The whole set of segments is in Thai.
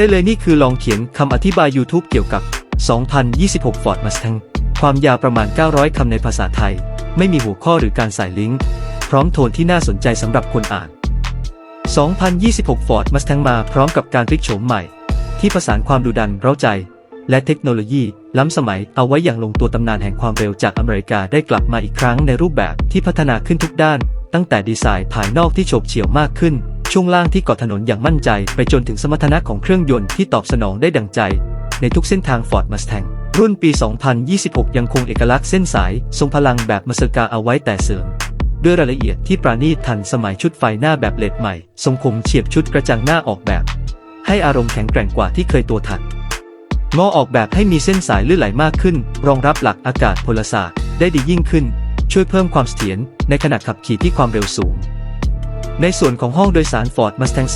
ได้เลยนี่คือลองเขียนคำอธิบาย YouTube เกี่ยวกับ 2026 Ford Mustang ความยาวประมาณ 900 คำในภาษาไทย ไม่มีหัวข้อหรือการใส่ลิงก์ พร้อมโทนที่น่าสนใจสำหรับคนอ่าน 2026 Ford Mustang มาพร้อมกับการพลิกโฉมใหม่ ที่ผสานความดุดันเร้าใจ และเทคโนโลยี ล้ำสมัยเอาไว้อย่างลงตัวตำนานแห่งความเร็วจากอเมริกาได้กลับมาอีกครั้งในรูปแบบที่พัฒนาขึ้นทุกด้าน ตั้งแต่ดีไซน์ภายนอกที่โฉบเฉี่ยวมากขึ้น ช่วงล่างที่เกาะถนนอย่างมั่นใจไปจนถึงสมรรถนะของเครื่องยนต์ที่ตอบสนองได้ดังใจ ในทุกเส้นทาง Ford Mustang รุ่นปี 2026 ยังคงเอกลักษณ์เส้นสาย ทรงพลังแบบมาเซกาเอาไว้แต่เสริม ด้วยรายละเอียดที่ปราณีตทันสมัยชุดไฟหน้าแบบเลดใหม่ ทรงคมเฉียบชุดกระจังหน้าออกแบบ ให้อารมณ์แข็งแกร่งกว่าที่เคยตัวถัดงอออกแบบให้มีเส้นสายลื่นไหลมากขึ้น รองรับหลักอากาศพลศาสตร์ได้ดียิ่งขึ้น ช่วยเพิ่มความเสถียรในขณะขับขี่ที่ความเร็วสูง ในส่วนของห้องโดยสาร Ford Mustang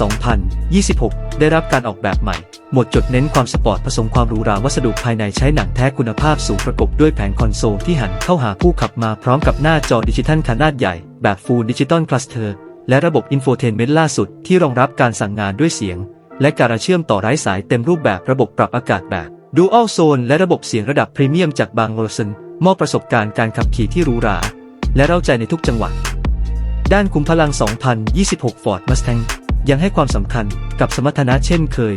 2026 ได้รับการออกแบบใหม่ หมวดจดเน้นความสปอร์ตผสมความหรูหราวัสดุภายในใช้หนังแท้คุณภาพสูงประกบด้วยแผงคอนโซลที่หันเข้าหาผู้ขับมาพร้อมกับหน้าจอดิจิทัลขนาดใหญ่ แบบ Full Digital Cluster และระบบอินโฟเทนเมนต์ล่าสุดที่รองรับการสั่งงานด้วยเสียง และการเชื่อมต่อไร้สายเต็มรูปแบบระบบปรับอากาศแบบ Dual Zone และระบบเสียงระดับพรีเมียมจากบางโรสันมอบประสบการณ์การขับขี่ที่หรูหราและเร้าใจในทุกจังหวะ ด้านคุมพลัง 2026 Ford Mustang ยังให้ความสำคัญกับสมรรถนะเช่นเคย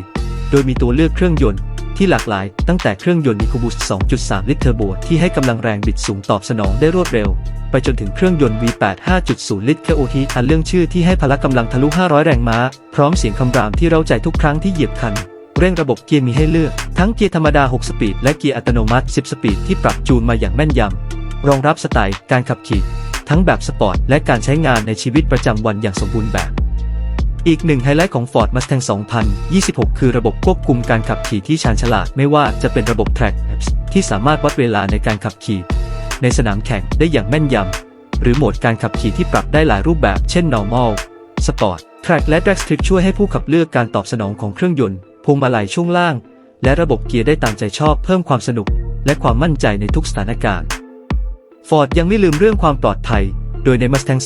โดยมีตัวเลือกเครื่องยนต์ที่หลากหลายตั้งแต่เครื่องยนต์ EcoBoost 2.3 ลิตรเทอร์โบที่ให้กำลังแรงบิดสูงตอบสนองได้รวดเร็ว ไปจนถึงเครื่องยนต์ V8 5.0 ลิตร KOT อันเรื่องชื่อที่ให้พละกำลังทะลุ 500 แรงม้า พร้อมเสียงคำรามที่เร้าใจทุกครั้งที่เหยียบคัน เร่งระบบเกียร์มีให้เลือก ทั้งเกียร์ธรรมดา 6 สปีด และเกียร์อัตโนมัติ 10 สปีดที่ปรับจูนมาอย่างแม่นยำ รองรับสไตล์การขับขี่ ทั้งแบบสปอร์ตและการใช้งานในชีวิตประจำวันอย่างสมบูรณ์แบบ อีกหนึ่งไฮไลท์ของ Ford Mustang 2026 คือระบบควบคุมการขับขี่ที่ชาญฉลาดไม่ว่าจะเป็นระบบ Track ที่สามารถวัดเวลาในการขับขี่ ในสนามแข่งได้อย่างแม่นยำ หรือโหมดการขับขี่ที่ปรับได้หลายรูปแบบ เช่น Normal Sport Track และ Drag Strip ช่วยให้ผู้ขับเลือกการตอบสนองของเครื่องยนต์พวงมาลัยช่วงล่าง และระบบเกียร์ได้ตามใจชอบเพิ่มความสนุก และความมั่นใจในทุกสถานการณ์ Ford ยังไม่ลืมเรื่องความปลอดภัย โดยใน Mustang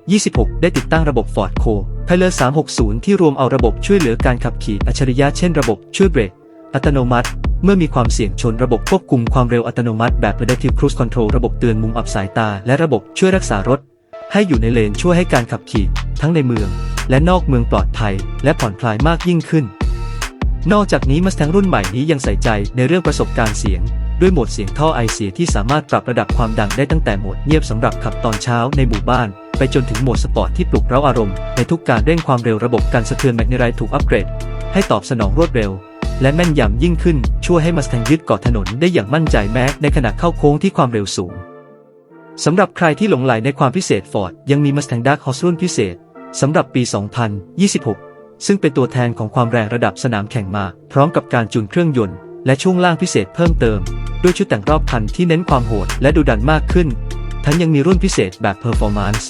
2026 ได้ติดตั้งระบบ Ford Co Pilot 360 ที่รวมเอาระบบช่วยเหลือการขับขี่อัจฉริยะเช่นระบบช่วยเบรก อัตโนมัติ เมื่อมีความเสี่ยงชนระบบควบคุมความเร็วอัตโนมัติแบบ Adaptive Cruise Control ระบบเตือนมุมอับสายตา และระบบช่วยรักษารถ ให้อยู่ในเลนช่วยให้การขับขี่ทั้งในเมือง และนอกเมืองปลอดภัย และผ่อนคลายมากยิ่งขึ้น นอกจากนี้ Mustang รุ่นใหม่นี้ยังใส่ใจในเรื่องประสบการณ์เสียง ด้วยโหมดเสียงท่อไอเสียที่สามารถปรับระดับความดังได้ตั้งแต่โหมดเงียบสำหรับขับตอนเช้าในหมู่บ้าน ไปจนถึงโหมดสปอร์ตที่ปลุกเร้าอารมณ์ในทุกการเร่งความเร็วระบบการสะเทือนแมกนีไรถูกอัปเกรด ให้ตอบสนองรวดเร็ว และแม่นยำยิ่งขึ้นช่วยให้ Mustang ยึดเกาะถนนได้อย่างมั่นใจแม้ในขณะเข้าโค้งที่ความเร็วสูงสำหรับใครที่หลงใหลในความพิเศษ Ford ยังมี Mustang Dark Horse รุ่นพิเศษสำหรับปี 2026 ซึ่งเป็นตัวแทนของความแรงระดับสนามแข่งมา พร้อมกับการจูนเครื่องยนต์ และช่วงล่างพิเศษเพิ่มเติม ด้วยชุดแต่งรอบคันที่เน้นความโหดและดุดันมากขึ้น ทั้งยังมีรุ่นพิเศษแบบ Performance